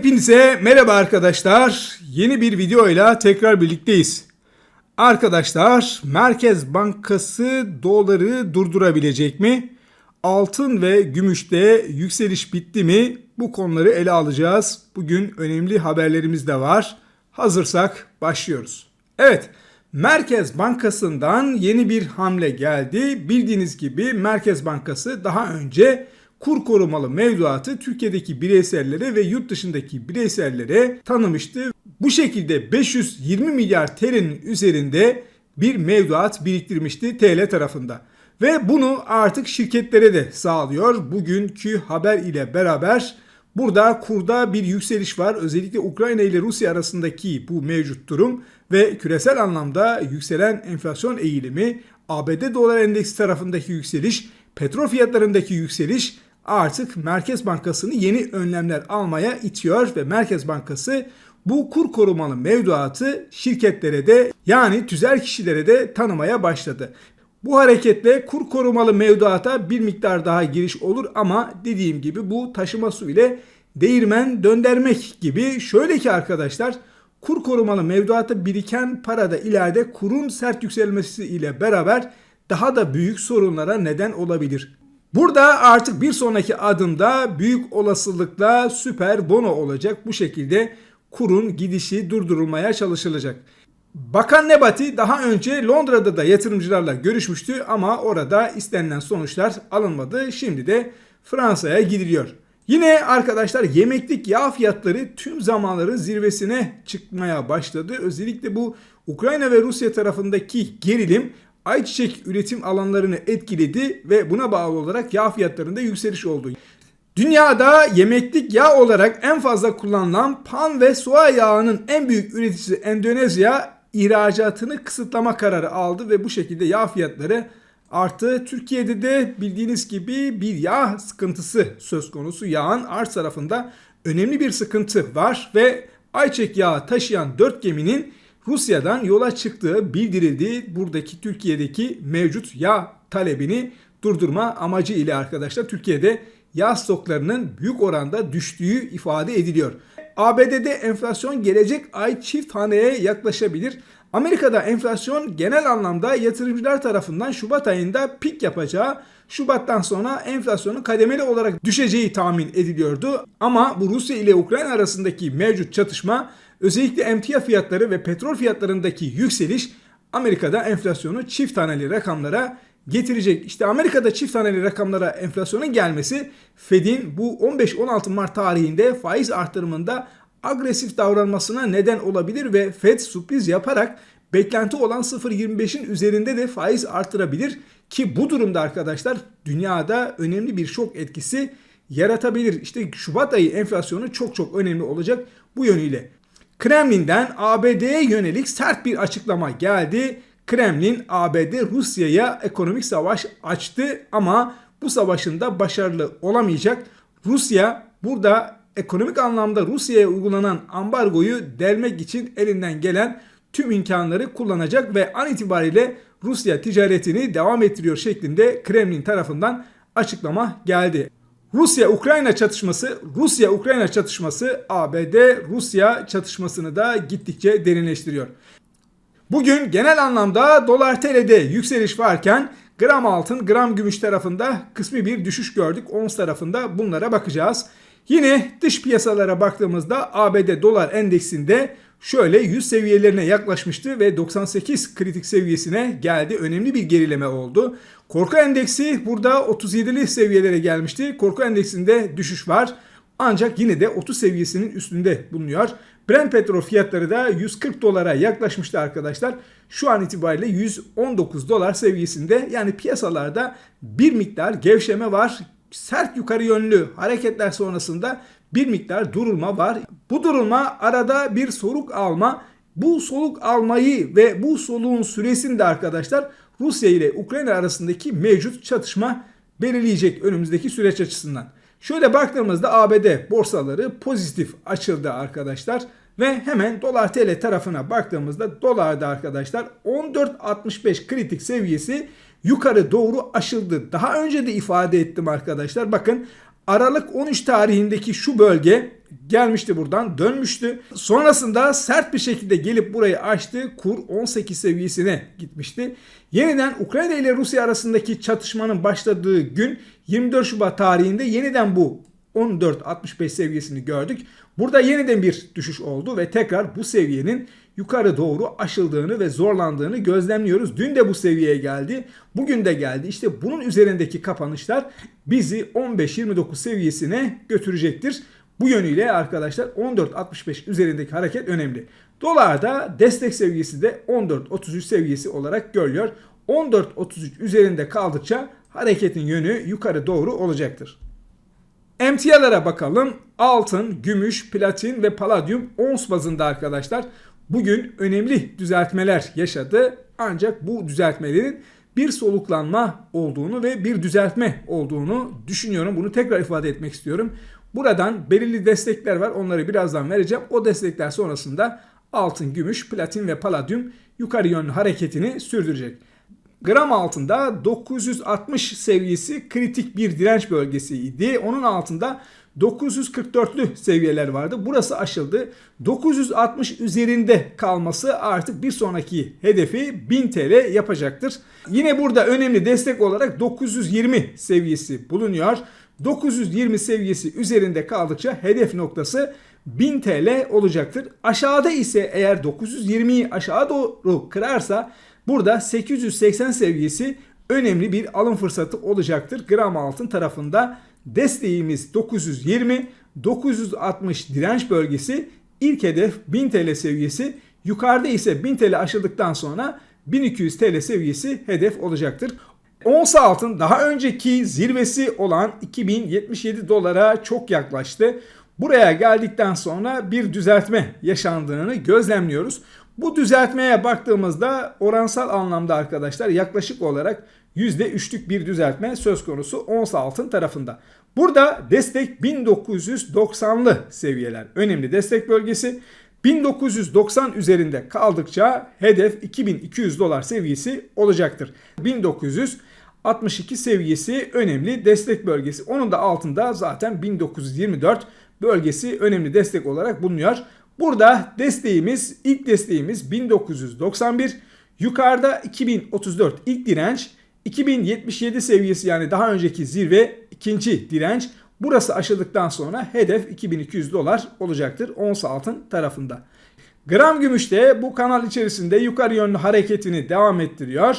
Hepinize merhaba arkadaşlar. Yeni bir videoyla tekrar birlikteyiz. Arkadaşlar, Merkez Bankası doları durdurabilecek mi? Altın ve gümüşte yükseliş bitti mi? Bu konuları ele alacağız. Bugün önemli haberlerimiz de var. Hazırsak başlıyoruz. Evet, Merkez Bankası'ndan yeni bir hamle geldi. Bildiğiniz gibi Merkez Bankası daha önce kur korumalı mevduatı Türkiye'deki bireysellere ve yurt dışındaki bireysellere tanımıştı. Bu şekilde 520 milyar TL'nin üzerinde bir mevduat biriktirmişti TL tarafında. Ve bunu artık şirketlere de sağlıyor. Bugünkü haber ile beraber burada kurda bir yükseliş var. Özellikle Ukrayna ile Rusya arasındaki bu mevcut durum ve küresel anlamda yükselen enflasyon eğilimi, ABD dolar endeksi tarafındaki yükseliş, petrol fiyatlarındaki yükseliş artık Merkez Bankası'nı yeni önlemler almaya itiyor ve Merkez Bankası bu kur korumalı mevduatı şirketlere de yani tüzel kişilere de tanımaya başladı. Bu hareketle kur korumalı mevduata bir miktar daha giriş olur ama dediğim gibi bu taşıma su ile değirmen döndürmek gibi. Şöyle ki arkadaşlar kur korumalı mevduata biriken parada ileride kurun sert yükselmesi ile beraber daha da büyük sorunlara neden olabilir. Burada artık bir sonraki adımda büyük olasılıkla süper bono olacak. Bu şekilde kurun gidişi durdurulmaya çalışılacak. Bakan Nebati daha önce Londra'da da yatırımcılarla görüşmüştü ama orada istenilen sonuçlar alınmadı. Şimdi de Fransa'ya gidiliyor. Yine arkadaşlar yemeklik yağ fiyatları tüm zamanların zirvesine çıkmaya başladı. Özellikle bu Ukrayna ve Rusya tarafındaki gerilim ayçiçek üretim alanlarını etkiledi ve buna bağlı olarak yağ fiyatlarında yükseliş oldu. Dünyada yemeklik yağ olarak en fazla kullanılan pan ve soya yağının en büyük üreticisi Endonezya ihracatını kısıtlama kararı aldı ve bu şekilde yağ fiyatları arttı. Türkiye'de de bildiğiniz gibi bir yağ sıkıntısı söz konusu. Yağın arz tarafında önemli bir sıkıntı var ve ayçiçek yağı taşıyan 4 geminin Rusya'dan yola çıktığı bildirildi. Buradaki Türkiye'deki mevcut yağ talebini durdurma amacı ile arkadaşlar Türkiye'de yağ stoklarının büyük oranda düştüğü ifade ediliyor. ABD'de enflasyon gelecek ay çift haneye yaklaşabilir. Amerika'da enflasyon genel anlamda yatırımcılar tarafından Şubat ayında pik yapacağı, Şubat'tan sonra enflasyonun kademeli olarak düşeceği tahmin ediliyordu. Ama bu Rusya ile Ukrayna arasındaki mevcut çatışma özellikle emtia fiyatları ve petrol fiyatlarındaki yükseliş Amerika'da enflasyonu çift taneli rakamlara getirecek. İşte Amerika'da çift taneli rakamlara enflasyonun gelmesi Fed'in bu 15-16 Mart tarihinde faiz artırımında agresif davranmasına neden olabilir ve Fed sürpriz yaparak beklenti olan 0.25'in üzerinde de faiz artırabilir ki bu durumda arkadaşlar dünyada önemli bir şok etkisi yaratabilir. İşte Şubat ayı enflasyonu çok çok önemli olacak bu yönüyle. Kremlin'den ABD'ye yönelik sert bir açıklama geldi. Kremlin ABD Rusya'ya ekonomik savaş açtı ama bu savaşın da başarılı olamayacak. Rusya burada ekonomik anlamda Rusya'ya uygulanan ambargoyu delmek için elinden gelen tüm imkanları kullanacak ve an itibariyle Rusya ticaretini devam ettiriyor şeklinde Kremlin tarafından açıklama geldi. Rusya-Ukrayna çatışması, Rusya-Ukrayna çatışması ABD-Rusya çatışmasını da gittikçe derinleştiriyor. Bugün genel anlamda dolar TL'de yükseliş varken gram altın, gram gümüş tarafında kısmi bir düşüş gördük. Ons tarafında bunlara bakacağız. Yine dış piyasalara baktığımızda ABD dolar endeksinde şöyle 100 seviyelerine yaklaşmıştı ve 98 kritik seviyesine geldi. Önemli bir gerileme oldu. Korku endeksi burada 37'li seviyelere gelmişti. Korku endeksinde düşüş var. Ancak yine de 30 seviyesinin üstünde bulunuyor. Brent petrol fiyatları da 140 dolara yaklaşmıştı arkadaşlar. Şu an itibariyle 119 dolar seviyesinde. Yani piyasalarda bir miktar gevşeme var. Sert yukarı yönlü hareketler sonrasında bir miktar durulma var. Bu durulma arada bir soluk alma. Bu soluk almayı ve bu soluğun süresini de arkadaşlar Rusya ile Ukrayna arasındaki mevcut çatışma belirleyecek önümüzdeki süreç açısından. Şöyle baktığımızda ABD borsaları pozitif açıldı arkadaşlar. Ve hemen dolar TL tarafına baktığımızda dolarda arkadaşlar 14.65 kritik seviyesi yukarı doğru aşıldı. Daha önce de ifade ettim arkadaşlar. Bakın Aralık 13 tarihindeki şu bölge gelmişti buradan dönmüştü. Sonrasında sert bir şekilde gelip burayı aştı. Kur 18 seviyesine gitmişti. Yeniden Ukrayna ile Rusya arasındaki çatışmanın başladığı gün 24 Şubat tarihinde yeniden bu 14.65 seviyesini gördük. Burada yeniden bir düşüş oldu ve tekrar bu seviyenin yukarı doğru aşıldığını ve zorlandığını gözlemliyoruz. Dün de bu seviyeye geldi. Bugün de geldi. İşte bunun üzerindeki kapanışlar bizi 15-29 seviyesine götürecektir. Bu yönüyle arkadaşlar 14.65 üzerindeki hareket önemli. Dolarda destek seviyesi de 14.33 seviyesi olarak görülüyor. 14.33 üzerinde kaldıkça hareketin yönü yukarı doğru olacaktır. Emtialara bakalım. Altın, gümüş, platin ve paladyum ons bazında arkadaşlar bugün önemli düzeltmeler yaşadı. Ancak bu düzeltmelerin bir soluklanma olduğunu ve bir düzeltme olduğunu düşünüyorum. Bunu tekrar ifade etmek istiyorum. Buradan belirli destekler var. Onları birazdan vereceğim. O destekler sonrasında altın, gümüş, platin ve paladyum yukarı yönlü hareketini sürdürecek. Gram altında 960 seviyesi kritik bir direnç bölgesiydi. Onun altında 944'lü seviyeler vardı. Burası aşıldı. 960 üzerinde kalması artık bir sonraki hedefi 1000 TL yapacaktır. Yine burada önemli destek olarak 920 seviyesi bulunuyor. 920 seviyesi üzerinde kaldıkça hedef noktası 1000 TL olacaktır. Aşağıda ise eğer 920'yi aşağı doğru kırarsa burada 880 seviyesi önemli bir alım fırsatı olacaktır. Gram altın tarafında desteğimiz 920, 960 direnç bölgesi, ilk hedef 1000 TL seviyesi. Yukarıda ise 1000 TL aşıldıktan sonra 1200 TL seviyesi hedef olacaktır. Ons altın daha önceki zirvesi olan 2077 dolara çok yaklaştı. Buraya geldikten sonra bir düzeltme yaşandığını gözlemliyoruz. Bu düzeltmeye baktığımızda oransal anlamda arkadaşlar yaklaşık olarak %3'lük bir düzeltme söz konusu ons altın tarafında. Burada destek 1990'lı seviyeler önemli destek bölgesi. 1990 üzerinde kaldıkça hedef 2200 dolar seviyesi olacaktır. 1962 seviyesi önemli destek bölgesi. Onun da altında zaten 1924 bölgesi önemli destek olarak bulunuyor. Burada desteğimiz ilk desteğimiz 1991. Yukarıda 2034 ilk direnç. 2077 seviyesi yani daha önceki zirve ikinci direnç. Burası aşıldıktan sonra hedef 2200 dolar olacaktır ons altın tarafında. Gram gümüş de bu kanal içerisinde yukarı yönlü hareketini devam ettiriyor.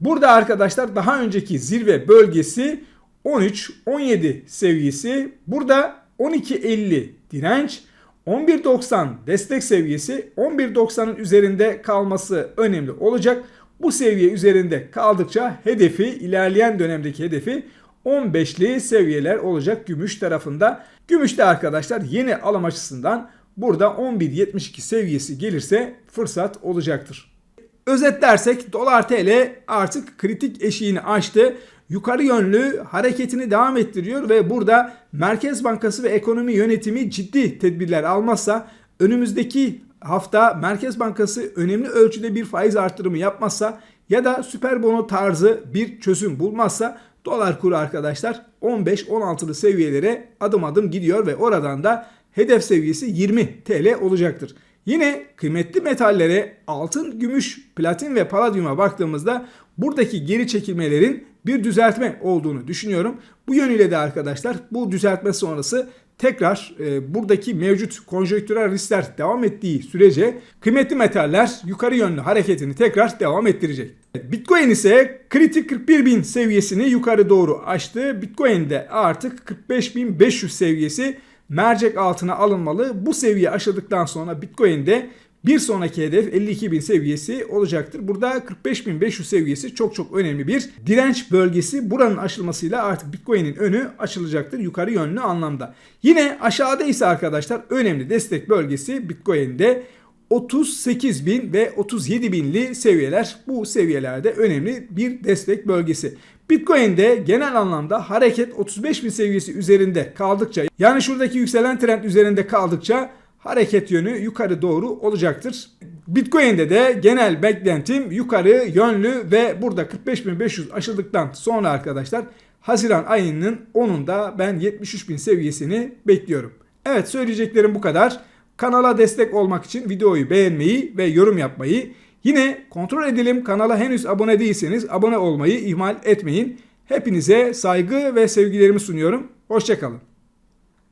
Burada arkadaşlar daha önceki zirve bölgesi 13-17 seviyesi. Burada 12.50 direnç. 11.90 destek seviyesi 11.90'ın üzerinde kalması önemli olacak. Bu seviye üzerinde kaldıkça hedefi ilerleyen dönemdeki hedefi 15'li seviyeler olacak gümüş tarafında. Gümüşte arkadaşlar yeni alım açısından burada 11.72 seviyesi gelirse fırsat olacaktır. Özetlersek dolar TL artık kritik eşiğini aştı. Yukarı yönlü hareketini devam ettiriyor ve burada Merkez Bankası ve ekonomi yönetimi ciddi tedbirler almazsa önümüzdeki hafta Merkez Bankası önemli ölçüde bir faiz artırımı yapmazsa ya da süper bono tarzı bir çözüm bulmazsa dolar kuru arkadaşlar 15-16'lı seviyelere adım adım gidiyor ve oradan da hedef seviyesi 20 TL olacaktır. Yine kıymetli metallere altın, gümüş, platin ve paladyuma baktığımızda buradaki geri çekilmelerin bir düzeltme olduğunu düşünüyorum. Bu yönüyle de arkadaşlar bu düzeltme sonrası tekrar e, buradaki mevcut konjonktürel riskler devam ettiği sürece kıymetli metaller yukarı yönlü hareketini tekrar devam ettirecek. Bitcoin ise kritik 41 bin seviyesini yukarı doğru aştı. Bitcoin'de artık 45.500 seviyesi mercek altına alınmalı. Bu seviye aşıldıktan sonra Bitcoin'de bir sonraki hedef 52.000 seviyesi olacaktır. Burada 45.500 seviyesi çok çok önemli bir direnç bölgesi. Buranın aşılmasıyla artık Bitcoin'in önü açılacaktır yukarı yönlü anlamda. Yine aşağıda ise arkadaşlar önemli destek bölgesi Bitcoin'de 38 bin ve 37 binli seviyeler bu seviyelerde önemli bir destek bölgesi. Bitcoin'de genel anlamda hareket 35 bin seviyesi üzerinde kaldıkça yani şuradaki yükselen trend üzerinde kaldıkça hareket yönü yukarı doğru olacaktır. Bitcoin'de de genel beklentim yukarı yönlü ve burada 45.500 aşıldıktan sonra arkadaşlar Haziran ayının 10'unda ben 73.000 seviyesini bekliyorum. Evet söyleyeceklerim bu kadar. Kanala destek olmak için videoyu beğenmeyi ve yorum yapmayı, yine kontrol edelim kanala henüz abone değilseniz abone olmayı ihmal etmeyin. Hepinize saygı ve sevgilerimi sunuyorum. Hoşçakalın.